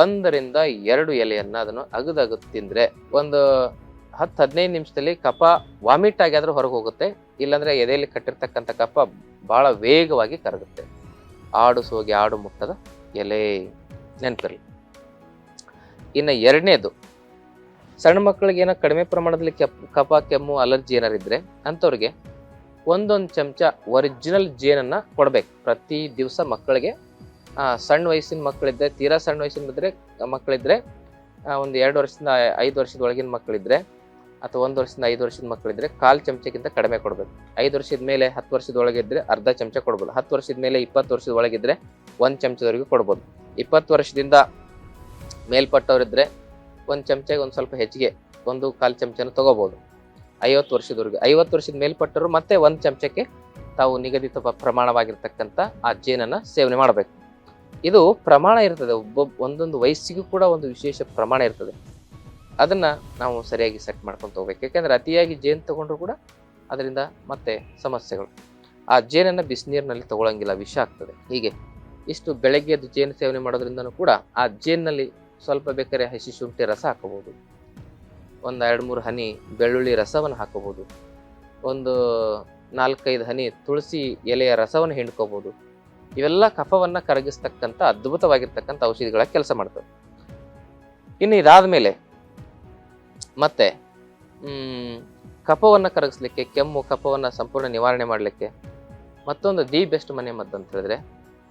Speaker 1: ಒಂದರಿಂದ ಎರಡು ಎಲೆಯನ್ನ ಅದನ್ನು ಅಗದಗದು ತಿಂದರೆ ಒಂದು ಹತ್ತು ಹದಿನೈದು ನಿಮಿಷದಲ್ಲಿ ಕಫ ವಾಮಿಟ್ ಆಗಿ ಆದರೂ ಹೊರಗೆ ಹೋಗುತ್ತೆ. ಇಲ್ಲಾಂದರೆ ಎದೆಯಲ್ಲಿ ಕಟ್ಟಿರ್ತಕ್ಕಂಥ ಕಫ ಭಾಳ ವೇಗವಾಗಿ ಕರಗುತ್ತೆ. ಆಡು ಸೋಗಿ ಆಡು ಮುಟ್ಟದ ಎಲೆ ನೆನಪಿರಲಿ. ಇನ್ನು ಎರಡನೇದು, ಸಣ್ಣ ಮಕ್ಕಳಿಗೆ ಏನೋ ಕಡಿಮೆ ಪ್ರಮಾಣದಲ್ಲಿ ಕೆಪ್, ಕಫ ಕೆಮ್ಮು ಅಲರ್ಜಿ ಏನಾರು ಇದ್ರೆ ಅಂಥವ್ರಿಗೆ ಒಂದೊಂದು ಚಮಚ ಒರಿಜಿನಲ್ ಜೇನನ್ನ ಕೊಡ್ಬೇಕು. ಪ್ರತಿ ದಿವಸ ಮಕ್ಕಳಿಗೆ ಸಣ್ಣ ವಯಸ್ಸಿನ ಮಕ್ಕಳಿದ್ರೆ, ತೀರಾ ಸಣ್ಣ ವಯಸ್ಸಿನ ಇದ್ರೆ ಮಕ್ಕಳಿದ್ರೆ ಒಂದು ಎರಡು ವರ್ಷದಿಂದ ಐದು ವರ್ಷದ ಒಳಗಿನ ಮಕ್ಕಳಿದ್ರೆ, ಅಥವಾ ಒಂದು ವರ್ಷದಿಂದ ಐದು ವರ್ಷದ ಮಕ್ಕಳಿದ್ರೆ ಕಾಲು ಚಮಚಕ್ಕಿಂತ ಕಡಿಮೆ ಕೊಡ್ಬೇಕು. ಐದು ವರ್ಷದ ಮೇಲೆ ಹತ್ತು ವರ್ಷದ ಒಳಗಿದ್ರೆ ಅರ್ಧ ಚಮಚ ಕೊಡ್ಬೋದು. ಹತ್ತು ವರ್ಷದ ಮೇಲೆ ಇಪ್ಪತ್ತು ವರ್ಷದ ಒಳಗಿದ್ರೆ ಒಂದು ಚಮಚದವರೆಗೂ ಕೊಡ್ಬೋದು. ಇಪ್ಪತ್ತು ವರ್ಷದಿಂದ ಮೇಲ್ಪಟ್ಟವರಿದ್ರೆ ಒಂದು ಚಮಚಗೆ ಒಂದು ಸ್ವಲ್ಪ ಹೆಚ್ಚಿಗೆ ಒಂದು ಕಾಲು ಚಮಚನ ತಗೋಬಹುದು ಐವತ್ತು ವರ್ಷದವರೆಗೆ, ಐವತ್ತು ವರ್ಷದ ಮೇಲ್ಪಟ್ಟರು ಮತ್ತೆ ಒಂದು ಚಮಚಕ್ಕೆ ತಾವು ನಿಗದಿತ ಪ್ರಮಾಣವಾಗಿರ್ತಕ್ಕಂಥ ಆ ಜೇನನ್ನ ಸೇವನೆ ಮಾಡಬೇಕು. ಇದು ಪ್ರಮಾಣ ಇರ್ತದೆ ಒಬ್ಬೊಬ್ಬ ಒಂದೊಂದು ವಯಸ್ಸಿಗೂ ಕೂಡ ಒಂದು ವಿಶೇಷ ಪ್ರಮಾಣ ಇರ್ತದೆ. ಅದನ್ನ ನಾವು ಸರಿಯಾಗಿ ಸೆಟ್ ಮಾಡ್ಕೊಂತ ಹೋಗ್ಬೇಕು. ಯಾಕಂದ್ರೆ ಅತಿಯಾಗಿ ಜೇನು ತಗೊಂಡ್ರು ಕೂಡ ಅದರಿಂದ ಮತ್ತೆ ಸಮಸ್ಯೆಗಳು. ಆ ಜೇನನ್ನ ಬಿಸಿನೀರಿನಲ್ಲಿ ತಗೊಳಂಗಿಲ್ಲ, ವಿಷ ಆಗ್ತದೆ. ಹೀಗೆ ಇಷ್ಟು ಬೆಳಗ್ಗೆ ಎದ್ದು ಜೇನು ಸೇವನೆ ಮಾಡೋದ್ರಿಂದನೂ ಕೂಡ ಆ ಜೇನಿನಲ್ಲಿ ಸ್ವಲ್ಪ ಬೇಕಾದ್ರೆ ಹಸಿ ಶುಂಠಿ ರಸ ಹಾಕೋಬಹುದು. ಒಂದು ಎರಡು ಮೂರು ಹನಿ ಬೆಳ್ಳುಳ್ಳಿ ರಸವನ್ನು ಹಾಕೋಬೋದು. ಒಂದು ನಾಲ್ಕೈದು ಹನಿ ತುಳಸಿ ಎಲೆಯ ರಸವನ್ನು ಹಿಂಡ್ಕೋಬೋದು. ಇವೆಲ್ಲ ಕಫವನ್ನು ಕರಗಿಸ್ತಕ್ಕಂಥ ಅದ್ಭುತವಾಗಿರ್ತಕ್ಕಂಥ ಔಷಧಿಗಳ ಕೆಲಸ ಮಾಡ್ತವೆ. ಇನ್ನು ಇದಾದ ಮೇಲೆ ಮತ್ತೆ ಕಫವನ್ನು ಕರಗಿಸ್ಲಿಕ್ಕೆ, ಕೆಮ್ಮು, ಕಫವನ್ನು ಸಂಪೂರ್ಣ ನಿವಾರಣೆ ಮಾಡಲಿಕ್ಕೆ ಮತ್ತೊಂದು ದಿ ಬೆಸ್ಟ್ ಮನೆ ಮದ್ದು ಅಂತ ಹೇಳಿದ್ರೆ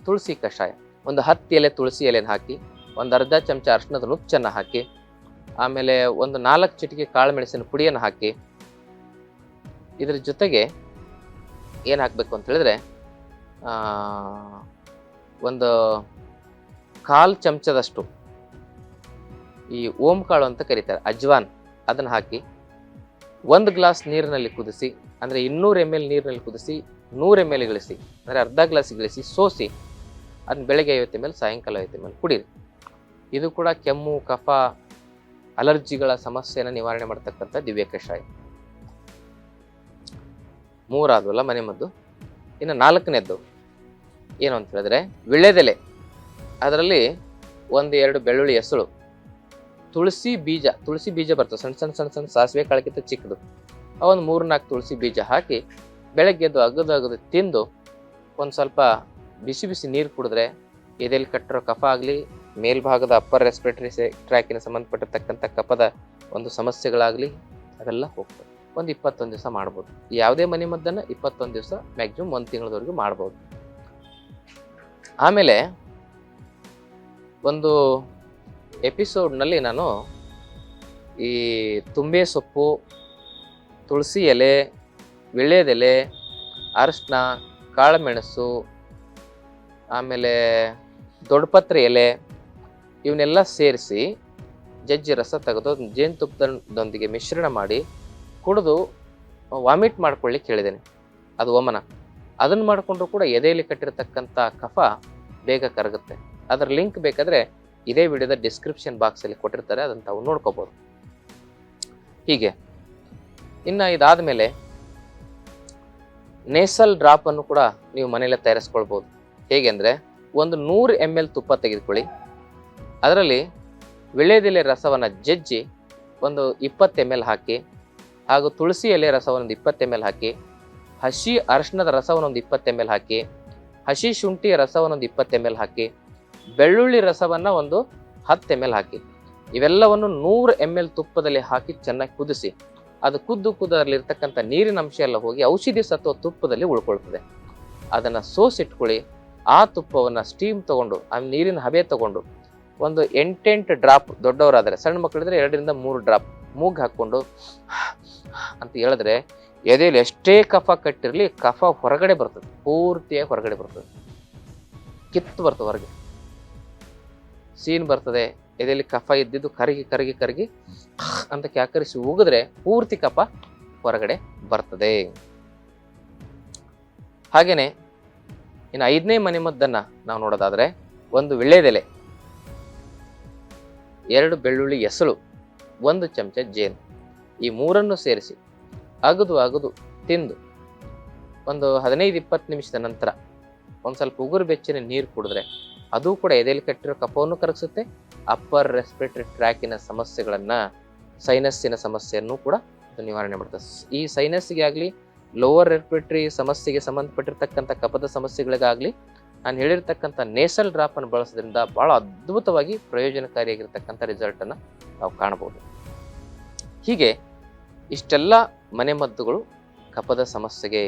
Speaker 1: ತುಳಸಿ ಕಷಾಯ. ಒಂದು ಹತ್ತು ಎಲೆ ತುಳಸಿ ಎಲೆನ ಹಾಕಿ, ಒಂದು ಅರ್ಧ ಚಮಚ ಅರ್ಶನದ ನುಚ್ಚನ್ನು ಹಾಕಿ ಆಮೇಲೆ ಒಂದು ನಾಲ್ಕು ಚಿಟಿಕೆ ಕಾಳು ಮೆಣಸಿನ ಪುಡಿಯನ್ನು ಹಾಕಿ ಇದ್ರ ಜೊತೆಗೆ ಏನು ಹಾಕಬೇಕು ಅಂತ ಹೇಳಿದ್ರೆ ಒಂದು ಕಾಲು ಚಮಚದಷ್ಟು ಈ ಓಂ ಕಾಳು ಅಂತ ಕರೀತಾರೆ, ಅಜ್ವಾನ್. ಅದನ್ನು ಹಾಕಿ ಒಂದು ಗ್ಲಾಸ್ ನೀರಿನಲ್ಲಿ ಕುದಿಸಿ, ಅಂದರೆ ಇನ್ನೂರು ಎಂ ಎಲ್ ನೀರಿನಲ್ಲಿ ಕುದಿಸಿ, ನೂರು ಎಂ ಎಲ್ ಇಳಿಸಿ, ಅಂದರೆ ಅರ್ಧ ಗ್ಲಾಸ್ ಇಳಿಸಿ, ಸೋಸಿ, ಅದನ್ನ ಬೆಳಗ್ಗೆ ಐವತ್ತು ಎಂ ಎಲ್ ಸಾಯಂಕಾಲ ಐವತ್ತು ಎಂ ಎಲ್ ಕುಡೀರಿ. ಇದು ಕೂಡ ಕೆಮ್ಮು, ಕಫ ಅಲರ್ಜಿಗಳ ಸಮಸ್ಯೆಯನ್ನು ನಿವಾರಣೆ ಮಾಡ್ತಕ್ಕಂಥ ದಿವ್ಯ ಕಷಾಯ ಮೂರಾದ್ವಲ್ಲ ಮನೆ ಮದ್ದು? ಇನ್ನು ನಾಲ್ಕನೇದ್ದು ಏನು ಅಂತ ಹೇಳಿದ್ರೆ ವಿಳೆದೆಲೆ ಅದರಲ್ಲಿ ಒಂದು ಎರಡು ಬೆಳ್ಳುಳ್ಳಿ ಹೆಸಳು, ತುಳಸಿ ಬೀಜ ತುಳಸಿ ಬೀಜ ಬರ್ತದೆ ಸಣ್ಣ ಸಣ್ಣ ಸಣ್ಣ ಸಣ್ಣ ಸಾಸಿವೆ ಕಾಳಕ್ಕಿಂತ ಚಿಕ್ಕದು. ಒಂದು ಮೂರು ನಾಲ್ಕು ತುಳಸಿ ಬೀಜ ಹಾಕಿ ಬೆಳಗ್ಗೆ ಎದ್ದು ಅಗದು ಅಗದು ತಿಂದು ಒಂದು ಸ್ವಲ್ಪ ಬಿಸಿ ಬಿಸಿ ನೀರು ಕುಡಿದ್ರೆ ಎದೆಯಲ್ಲಿ ಕಟ್ಟಿರೋ ಕಫ ಆಗಲಿ ಮೇಲ್ಭಾಗದ ಅಪ್ಪರ್ ರೆಸ್ಪಿರೇಟರಿ ಟ್ರ್ಯಾಕಿನ ಸಂಬಂಧಪಟ್ಟಿರ್ತಕ್ಕಂಥ ಕಫದ ಒಂದು ಸಮಸ್ಯೆಗಳಾಗಲಿ, ಅದೆಲ್ಲ ಹೋಗ್ತದೆ. ಒಂದು ಇಪ್ಪತ್ತೊಂದು ದಿವಸ ಮಾಡ್ಬೋದು. ಯಾವುದೇ ಮನೆ ಮದ್ದನ್ನು ಇಪ್ಪತ್ತೊಂದು ದಿವಸ ಮ್ಯಾಕ್ಸಿಮಮ್ ಒಂದು ತಿಂಗಳವರೆಗೂ ಮಾಡ್ಬೋದು. ಆಮೇಲೆ ಒಂದು ಎಪಿಸೋಡ್ನಲ್ಲಿ ನಾನು ಈ ತುಂಬೆ ಸೊಪ್ಪು, ತುಳಸಿ ಎಲೆ ವಿಳ್ಯದೆಲೆ ಅರಶಿನ, ಕಾಳುಮೆಣಸು, ಆಮೇಲೆ ದೊಡ್ಡಪತ್ರೆ ಎಲೆ ಇವನ್ನೆಲ್ಲ ಸೇರಿಸಿ ಜಜ್ಜಿ ರಸ ತೆಗೆದು ಜೇನುತುಪ್ಪದೊಂದಿಗೆ ಮಿಶ್ರಣ ಮಾಡಿ ಕುಡಿದು ವಾಮಿಟ್ ಮಾಡ್ಕೊಳ್ಳಿ ಹೇಳಿದ್ದೇನೆ. ಅದು ವಮನ ಅದನ್ನು ಮಾಡಿಕೊಂಡ್ರು ಕೂಡ ಎದೆಯಲ್ಲಿ ಕಟ್ಟಿರತಕ್ಕಂಥ ಕಫ ಬೇಗ ಕರಗುತ್ತೆ. ಅದರ ಲಿಂಕ್ ಬೇಕಾದರೆ ಇದೇ ವಿಡಿಯೋದ ಡಿಸ್ಕ್ರಿಪ್ಷನ್ ಬಾಕ್ಸಲ್ಲಿ ಕೊಟ್ಟಿರ್ತಾರೆ, ಅದನ್ನು ತಾವು ನೋಡ್ಕೋಬೋದು. ಹೀಗೆ. ಇನ್ನು ಇದಾದಮೇಲೆ ನೇಸಲ್ ಡ್ರಾಪನ್ನು ಕೂಡ ನೀವು ಮನೆಯಲ್ಲೇ ತಯಾರಿಸ್ಕೊಳ್ಬೋದು. ಹೇಗೆಂದರೆ ಒಂದು ನೂರು ಎಂ ಎಲ್ ತುಪ್ಪ ತೆಗೆದುಕೊಳ್ಳಿ. ಅದರಲ್ಲಿ ವಿಳ್ಯದೆಲೆ ರಸವನ್ನು ಜಜ್ಜಿ ಒಂದು ಇಪ್ಪತ್ತು ಎಂ ಎಲ್ ಹಾಕಿ ಹಾಗೂ ತುಳಸಿ ಎಲೆ ರಸವನ್ನು ಒಂದು ಇಪ್ಪತ್ತು ಎಂ ಹಾಕಿ, ಹಸಿ ಅರಿಶಿಣದ ರಸವನ್ನು ಒಂದು ಇಪ್ಪತ್ತು ಎಂ ಹಾಕಿ, ಹಸಿ ಶುಂಠಿಯ ರಸವನ್ನು ಒಂದು ಇಪ್ಪತ್ತು ಎಂ ಹಾಕಿ, ಬೆಳ್ಳುಳ್ಳಿ ರಸವನ್ನು ಒಂದು ಹತ್ತು ಎಂ ಎಲ್ ಹಾಕಿ. ಇವೆಲ್ಲವನ್ನು ನೂರು ಎಂ ಎಲ್ ತುಪ್ಪದಲ್ಲಿ ಹಾಕಿ ಚೆನ್ನಾಗಿ ಕುದಿಸಿ, ಅದು ಕುದ್ದು ಕುದ್ದರಲ್ಲಿರ್ತಕ್ಕಂಥ ನೀರಿನ ಅಂಶ ಎಲ್ಲ ಹೋಗಿ ಔಷಧಿ ಸತ್ವ ತುಪ್ಪದಲ್ಲಿ ಉಳ್ಕೊಳ್ತದೆ. ಅದನ್ನು ಸೋಸಿಟ್ಕೊಳ್ಳಿ, ಆ ತುಪ್ಪವನ್ನು ಸ್ಟೀಮ್ ತಗೊಂಡು, ಆ ನೀರಿನ ಹಬೆ ತಗೊಂಡು ಒಂದು ಎಂಟೆಂಟು ಡ್ರಾಪ್ ದೊಡ್ಡವರಾದರೆ, ಸಣ್ಣ ಮಕ್ಕಳಿದ್ರೆ ಎರಡರಿಂದ ಮೂರು ಡ್ರಾಪ್ ಮೂಗ್ ಹಾಕ್ಕೊಂಡು ಅಂತ ಹೇಳಿದ್ರೆ, ಎದೆಯಲ್ಲಿ ಎಷ್ಟೇ ಕಫ ಕಟ್ಟಿರಲಿ, ಕಫ ಹೊರಗಡೆ ಬರ್ತದೆ, ಪೂರ್ತಿಯಾಗಿ ಹೊರಗಡೆ ಬರ್ತದೆ. ಕಿತ್ತು ಬರ್ತದೆ ಹೊರಗೆ. ಸೀನ್ ಬರ್ತದೆ, ಎದೆಯಲ್ಲಿ ಕಫ ಇದ್ದಿದ್ದು ಕರಗಿ ಕರಗಿ ಕರಗಿ ಅಂತ ಕ್ಯಾಕರಿಸಿ ಉಗಿದ್ರೆ ಪೂರ್ತಿ ಕಫ ಹೊರಗಡೆ ಬರ್ತದೆ. ಹಾಗೆಯೇ ಇನ್ನು ಐದನೇ ಮನೆಮದ್ದನ್ನ ನಾವು ನೋಡೋದಾದರೆ, ಒಂದು ವಿಳ್ಳೆದೆಲೆ ಎರಡು ಬೆಳ್ಳುಳ್ಳಿ ಎಸಳು, ಒಂದು ಚಮಚ ಜೇನು. ಈ ಮೂರನ್ನು ಸೇರಿಸಿ ಅಗದು ಅಗದು ತಿಂದು ಒಂದು ಹದಿನೈದು ಇಪ್ಪತ್ತು ನಿಮಿಷದ ನಂತರ ಒಂದು ಸ್ವಲ್ಪ ಉಗುರು ಬೆಚ್ಚನೆ ನೀರು ಕುಡಿದ್ರೆ ಅದು ಕೂಡ ಎದೆಯಲ್ಲಿ ಕಟ್ಟಿರೋ ಕಫವನ್ನು ಕರಗಿಸುತ್ತೆ. ಅಪ್ಪರ್ ರೆಸ್ಪಿರೇಟರಿ ಟ್ರ್ಯಾಕಿನ ಸಮಸ್ಯೆಗಳನ್ನ ಸೈನಸ್ಸಿನ ಸಮಸ್ಯೆಯನ್ನು ಕೂಡ ನಿವಾರಣೆ ಮಾಡ್ತದೆ. ಸ್- ಈ ಸೈನಸ್ಸಿಗೆ ಆಗಲಿ ಲೋವರ್ ರೆಸ್ಪಿರೇಟರಿ ಸಮಸ್ಯೆಗೆ ಸಂಬಂಧಪಟ್ಟಿರ್ತಕ್ಕಂಥ ಕಫದ ಸಮಸ್ಯೆಗಳಿಗಾಗಲಿ ನಾನು ಹೇಳಿರ್ತಕ್ಕಂಥ ನೇಸಲ್ ಡ್ರಾಪ್ ಅನ್ನು ಬಳಸೋದ್ರಿಂದ ಬಹಳ ಅದ್ಭುತವಾಗಿ ಪ್ರಯೋಜನಕಾರಿಯಾಗಿರ್ತಕ್ಕಂಥ ರಿಸಲ್ಟ್ ಅನ್ನು ನಾವು ಕಾಣಬಹುದು. ಹೀಗೆ ಇಷ್ಟೆಲ್ಲ ಮನೆಮದ್ದುಗಳು ಕಫದ ಸಮಸ್ಯೆಗೆ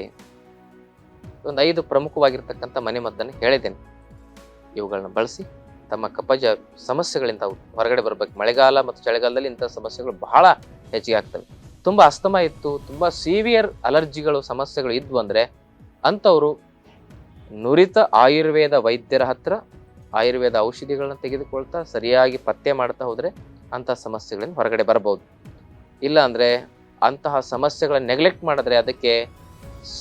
Speaker 1: ಒಂದು ಐದು ಪ್ರಮುಖವಾಗಿರ್ತಕ್ಕಂಥ ಮನೆಮದ್ದನ್ನು ಹೇಳಿದ್ದೇನೆ. ಇವುಗಳನ್ನ ಬಳಸಿ ತಮ್ಮ ಕಪಜ ಸಮಸ್ಯೆಗಳಿಂದ ಹೊರಗಡೆ ಬರಬೇಕು. ಮಳೆಗಾಲ ಮತ್ತು ಚಳಿಗಾಲದಲ್ಲಿ ಇಂಥ ಸಮಸ್ಯೆಗಳು ಬಹಳ ಹೆಚ್ಚಿಗೆ ಆಗ್ತವೆ. ತುಂಬ ಅಸ್ತಮ ಇತ್ತು, ತುಂಬ ಸಿವಿಯರ್ ಅಲರ್ಜಿಗಳು ಸಮಸ್ಯೆಗಳು ಇದ್ವು ಅಂದರೆ ಅಂಥವರು ನುರಿತ ಆಯುರ್ವೇದ ವೈದ್ಯರ ಹತ್ರ ಆಯುರ್ವೇದ ಔಷಧಿಗಳನ್ನ ತೆಗೆದುಕೊಳ್ತಾ ಸರಿಯಾಗಿ ಪತ್ತೆ ಮಾಡ್ತಾ ಹೋದರೆ ಅಂತಹ ಸಮಸ್ಯೆಗಳಿಂದ ಹೊರಗಡೆ ಬರಬಹುದು ಇಲ್ಲ ಅಂದರೆ ಅಂತಹ ಸಮಸ್ಯೆಗಳನ್ನ ನೆಗ್ಲೆಕ್ಟ್ ಮಾಡಿದ್ರೆ ಅದಕ್ಕೆ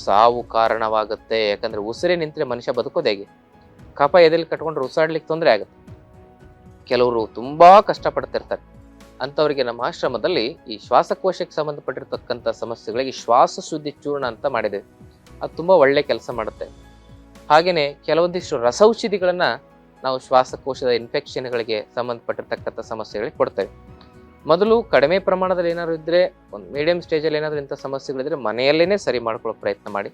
Speaker 1: ಸಾವು ಕಾರಣವಾಗುತ್ತೆ. ಯಾಕಂದ್ರೆ ಉಸಿರೆ ನಿಂತರೆ ಮನುಷ್ಯ ಬದುಕೋದು ಹೇಗೆ? ಕಫ ಎದೆಲಿ ಕಟ್ಕೊಂಡ್ರೆ ಉಸಿರಾಡ್ಲಿಕ್ಕೆ ತೊಂದರೆ ಆಗುತ್ತೆ. ಕೆಲವರು ತುಂಬಾ ಕಷ್ಟಪಡ್ತಿರ್ತಾರೆ. ಅಂಥವ್ರಿಗೆ ನಮ್ಮ ಆಶ್ರಮದಲ್ಲಿ ಈ ಶ್ವಾಸಕೋಶಕ್ಕೆ ಸಂಬಂಧಪಟ್ಟಿರ್ತಕ್ಕಂಥ ಸಮಸ್ಯೆಗಳಿಗೆ ಶ್ವಾಸ ಶುದ್ಧಿ ಚೂರ್ಣ ಅಂತ ಮಾಡಿದೆ ಅದು ತುಂಬಾ ಒಳ್ಳೆ ಕೆಲಸ ಮಾಡುತ್ತೆ. ಹಾಗೆಯೇ ಕೆಲವೊಂದಿಷ್ಟು ರಸೌಷಧಿಗಳನ್ನ ನಾವು ಶ್ವಾಸಕೋಶದ ಇನ್ಫೆಕ್ಷನ್ಗಳಿಗೆ ಸಂಬಂಧಪಟ್ಟಿರ್ತಕ್ಕಂಥ ಸಮಸ್ಯೆಗಳಿಗೆ ಕೊಡ್ತೇವೆ. ಮೊದಲು ಕಡಿಮೆ ಪ್ರಮಾಣದಲ್ಲಿ ಏನಾದ್ರು ಇದ್ದರೆ ಒಂದು ಮೀಡಿಯಂ ಸ್ಟೇಜಲ್ಲಿ ಏನಾದರೂ ಇಂಥ ಸಮಸ್ಯೆಗಳಿದ್ರೆ ಮನೆಯಲ್ಲೇ ಸರಿ ಮಾಡ್ಕೊಳ್ಳೋ ಪ್ರಯತ್ನ ಮಾಡಿ.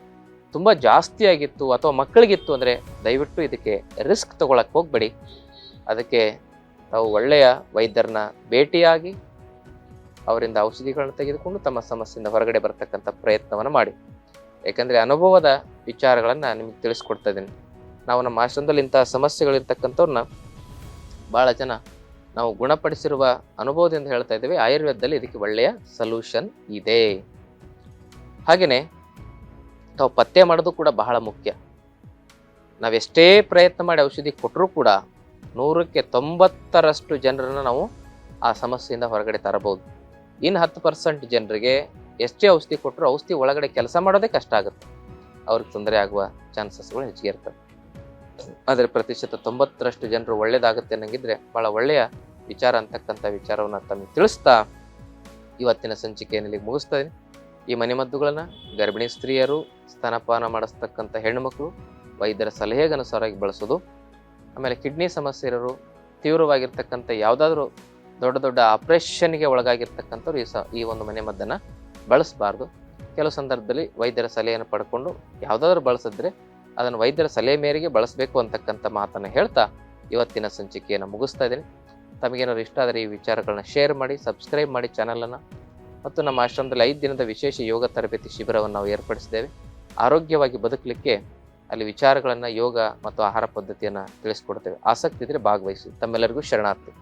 Speaker 1: ತುಂಬ ಜಾಸ್ತಿ ಆಗಿತ್ತು ಅಥವಾ ಮಕ್ಕಳಿಗಿತ್ತು ಅಂದರೆ ದಯವಿಟ್ಟು ಇದಕ್ಕೆ ರಿಸ್ಕ್ ತಗೊಳಕ್ಕೆ ಹೋಗಬೇಡಿ. ಅದಕ್ಕೆ ತಾವು ಒಳ್ಳೆಯ ವೈದ್ಯರನ್ನ ಭೇಟಿಯಾಗಿ ಅವರಿಂದ ಔಷಧಿಗಳನ್ನ ತೆಗೆದುಕೊಂಡು ತಮ್ಮ ಸಮಸ್ಯೆಯಿಂದ ಹೊರಗಡೆ ಬರ್ತಕ್ಕಂಥ ಪ್ರಯತ್ನವನ್ನು ಮಾಡಿ. ಏಕೆಂದರೆ ಅನುಭವದ ವಿಚಾರಗಳನ್ನು ನಿಮಗೆ ತಿಳಿಸ್ಕೊಡ್ತಾ ಇದ್ದೀನಿ ನಾವು ನಮ್ಮ ಆಶ್ರಮದಲ್ಲಿ ಇಂತಹ ಸಮಸ್ಯೆಗಳಿರ್ತಕ್ಕಂಥವ್ರನ್ನ ಭಾಳ ಜನ ನಾವು ಗುಣಪಡಿಸಿರುವ ಅನುಭವದಿಂದ ಹೇಳ್ತಾ ಇದ್ದೇವೆ. ಆಯುರ್ವೇದದಲ್ಲಿ ಇದಕ್ಕೆ ಒಳ್ಳೆಯ ಸೊಲ್ಯೂಷನ್ ಇದೆ. ಹಾಗೆಯೇ ನಾವು ಪತ್ತೆ ಮಾಡೋದು ಕೂಡ ಬಹಳ ಮುಖ್ಯ. ನಾವೆಷ್ಟೇ ಪ್ರಯತ್ನ ಮಾಡಿ ಔಷಧಿ ಕೊಟ್ಟರೂ ಕೂಡ ನೂರಕ್ಕೆ ತೊಂಬತ್ತರಷ್ಟು ಜನರನ್ನು ನಾವು ಆ ಸಮಸ್ಯೆಯಿಂದ ಹೊರಗಡೆ ತರಬಹುದು. ಇನ್ನು ಹತ್ತು ಪರ್ಸೆಂಟ್ ಜನರಿಗೆ ಎಷ್ಟೇ ಔಷಧಿ ಕೊಟ್ಟರು ಔಷಧಿ ಒಳಗಡೆ ಕೆಲಸ ಮಾಡೋದೇ ಕಷ್ಟ ಆಗುತ್ತೆ. ಅವ್ರಿಗೆ ತೊಂದರೆ ಆಗುವ ಚಾನ್ಸಸ್ಗಳು ಹೆಚ್ಚಿಗೆ ಇರ್ತವೆ. ಆದರೆ ಪ್ರತಿಶತ ತೊಂಬತ್ತರಷ್ಟು ಜನರು ಒಳ್ಳೇದಾಗುತ್ತೆ ಅನ್ನಂಗಿದ್ರೆ ಬಹಳ ಒಳ್ಳೆಯ ವಿಚಾರ ಅಂತಕ್ಕಂಥ ವಿಚಾರವನ್ನು ತಮಗೆ ತಿಳಿಸ್ತಾ ಇವತ್ತಿನ ಸಂಚಿಕೆಯಲ್ಲಿ ಮುಗಿಸ್ತಾ ಈ ಮನೆಮದ್ದುಗಳನ್ನು ಗರ್ಭಿಣಿ ಸ್ತ್ರೀಯರು ಸ್ತನಪಾನ ಮಾಡಿಸ್ತಕ್ಕಂಥ ಹೆಣ್ಣುಮಕ್ಕಳು ವೈದ್ಯರ ಸಲಹೆಗನುಸಾರವಾಗಿ ಬಳಸೋದು, ಆಮೇಲೆ ಕಿಡ್ನಿ ಸಮಸ್ಯೆ ಇರೋರು, ತೀವ್ರವಾಗಿರ್ತಕ್ಕಂಥ ಯಾವುದಾದ್ರೂ ದೊಡ್ಡ ದೊಡ್ಡ ಆಪರೇಷನ್ಗೆ ಒಳಗಾಗಿರ್ತಕ್ಕಂಥವ್ರು ಈ ಸ ಈ ಒಂದು ಮನೆಮದ್ದನ್ನು ಬಳಸಬಾರ್ದು. ಕೆಲವು ಸಂದರ್ಭದಲ್ಲಿ ವೈದ್ಯರ ಸಲಹೆಯನ್ನು ಪಡ್ಕೊಂಡು ಯಾವುದಾದ್ರೂ ಬಳಸಿದ್ರೆ ಅದನ್ನು ವೈದ್ಯರ ಸಲಹೆ ಮೇರೆಗೆ ಬಳಸಬೇಕು ಅಂತಕ್ಕಂಥ ಮಾತನ್ನು ಹೇಳ್ತಾ ಇವತ್ತಿನ ಸಂಚಿಕೆಯನ್ನು ಮುಗಿಸ್ತಾ ಇದ್ದೀನಿ. ತಮಗೇನಾದ್ರು ಇಷ್ಟ ಆದರೆ ಈ ವಿಚಾರಗಳನ್ನ ಶೇರ್ ಮಾಡಿ ಸಬ್ಸ್ಕ್ರೈಬ್ ಮಾಡಿ ಚಾನಲನ್ನು ಮತ್ತು ನಮ್ಮ ಆಶ್ರಮದಲ್ಲಿ ಐದು ದಿನದ ವಿಶೇಷ ಯೋಗ ತರಬೇತಿ ಶಿಬಿರವನ್ನು ನಾವು ಏರ್ಪಡಿಸಿದ್ದೇವೆ. ಆರೋಗ್ಯವಾಗಿ ಬದುಕಲಿಕ್ಕೆ ಅಲ್ಲಿ ವಿಚಾರಗಳನ್ನು ಯೋಗ ಮತ್ತು ಆಹಾರ ಪದ್ಧತಿಯನ್ನು ತಿಳಿಸ್ಕೊಡ್ತೇವೆ. ಆಸಕ್ತಿ ಇದ್ದರೆ ಭಾಗವಹಿಸಿ. ತಮ್ಮೆಲ್ಲರಿಗೂ ಶರಣಾರ್ಥಿ.